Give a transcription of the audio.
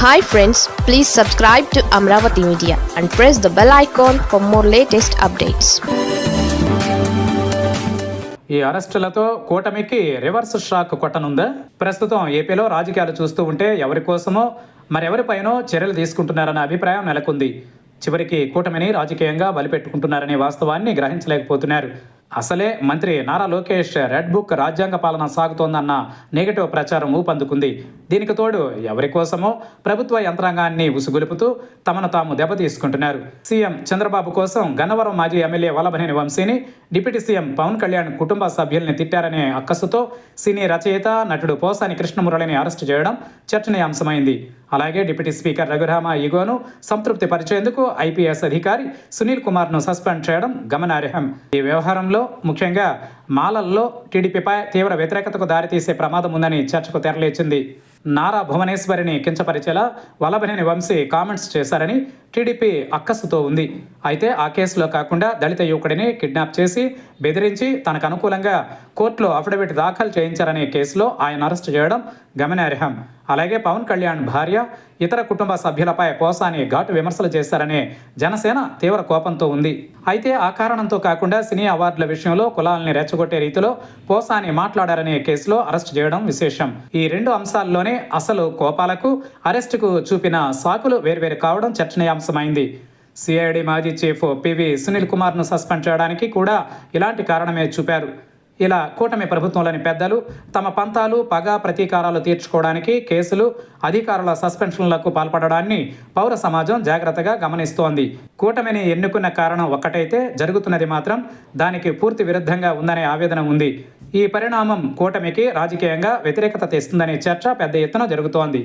Hi friends please subscribe to Amaravati media and press the bell icon for more latest updates ఈ అరెస్టులతో కూటమికి reverse shock కొట్టనుందా? ప్రస్తుతం ఏపీలో రాజకీయాలు చూస్తూ ఉంటే ఎవరి కోసమో మరెవరిపైనో చర్యలు తీసుకుంటున్నారన్న అభిప్రాయం నెలకొంది. చివరికి కూటమిని రాజకీయంగా బలిపెట్టుకుంటున్నారనే వాస్తవాన్ని గ్రహించలేకపోతున్నారు. అసలే మంత్రి నారా లోకేష్ రెడ్ బుక్ రాజ్యాంగ పాలన సాగుతోందన్న నెగటివ్ ప్రచారం ఊపందుకుంది. దీనికి తోడు ఎవరి కోసమో ప్రభుత్వ యంత్రాంగాన్ని ఉసుగొలుపుతూ తమను తాము దెబ్బతీసుకుంటున్నారు. సీఎం చంద్రబాబు కోసం గన్నవరం మాజీ ఎమ్మెల్యే వల్లభనేని వంశీని డిప్యూటీ సీఎం పవన్ కళ్యాణ్ కుటుంబ సభ్యుల్ని తిట్టారనే అక్కసుతో సినీ రచయిత నటుడు పోసాని కృష్ణమురళిని అరెస్టు చేయడం చర్చనీయాంశమైంది. అలాగే డిప్యూటీ స్పీకర్ రఘురామ ఈగోను సంతృప్తి పరిచేందుకు ఐపీఎస్ అధికారి సునీల్ కుమార్ను సస్పెండ్ చేయడం గమనార్హం. ఈ వ్యవహారంలో ముఖ్యంగా మాలల్లో టీడీపీపై తీవ్ర వ్యతిరేకతకు దారితీసే ప్రమాదం ఉందని చర్చకు తెరలేచింది. నారా భువనేశ్వరిని కించపరిచేలా వల్లభనేని వంశీ కామెంట్స్ చేశారని టీడీపీ అక్కసుతో ఉంది. అయితే ఆ కేసులో కాకుండా దళిత యువకుడిని కిడ్నాప్ చేసి బెదిరించి తనకు అనుకూలంగా కోర్టులో అఫిడవిట్ దాఖలు చేయించారనే కేసులో ఆయన అరెస్టు చేయడం గమనార్హం. అలాగే పవన్ కళ్యాణ్ భార్య ఇతర కుటుంబ సభ్యులపై పోసాని ఘాటు విమర్శలు చేశారనే జనసేన తీవ్ర కోపంతో ఉంది. అయితే ఆ కారణంతో కాకుండా సినీ అవార్డుల విషయంలో కులాలని రెచ్చగొట్టే రీతిలో పోసాని మాట్లాడారనే కేసులో అరెస్ట్ చేయడం విశేషం. ఈ రెండు అంశాల్లోనే అసలు కోపాలకు అరెస్టుకు చూపిన సాకులు వేర్వేరు కావడం చర్చనీయాంశమైంది. సిఐడి మాజీ చీఫ్ పివి సునీల్ కుమార్ను సస్పెండ్ చేయడానికి కూడా ఇలాంటి కారణమే చూపారు. ఇలా కూటమి ప్రభుత్వంలోని పెద్దలు తమ పంతాలు పగ ప్రతీకారాలు తీర్చుకోవడానికి కేసులు అధికారుల సస్పెన్షన్లకు పాల్పడడాన్ని పౌర సమాజం జాగ్రత్తగా గమనిస్తోంది. కూటమిని ఎన్నుకున్న కారణం ఒక్కటైతే జరుగుతున్నది మాత్రం దానికి పూర్తి విరుద్ధంగా ఉందనే ఆవేదన ఉంది. ఈ పరిణామం కూటమికి రాజకీయంగా వ్యతిరేకత తెస్తుందనే చర్చ పెద్ద ఎత్తున జరుగుతోంది.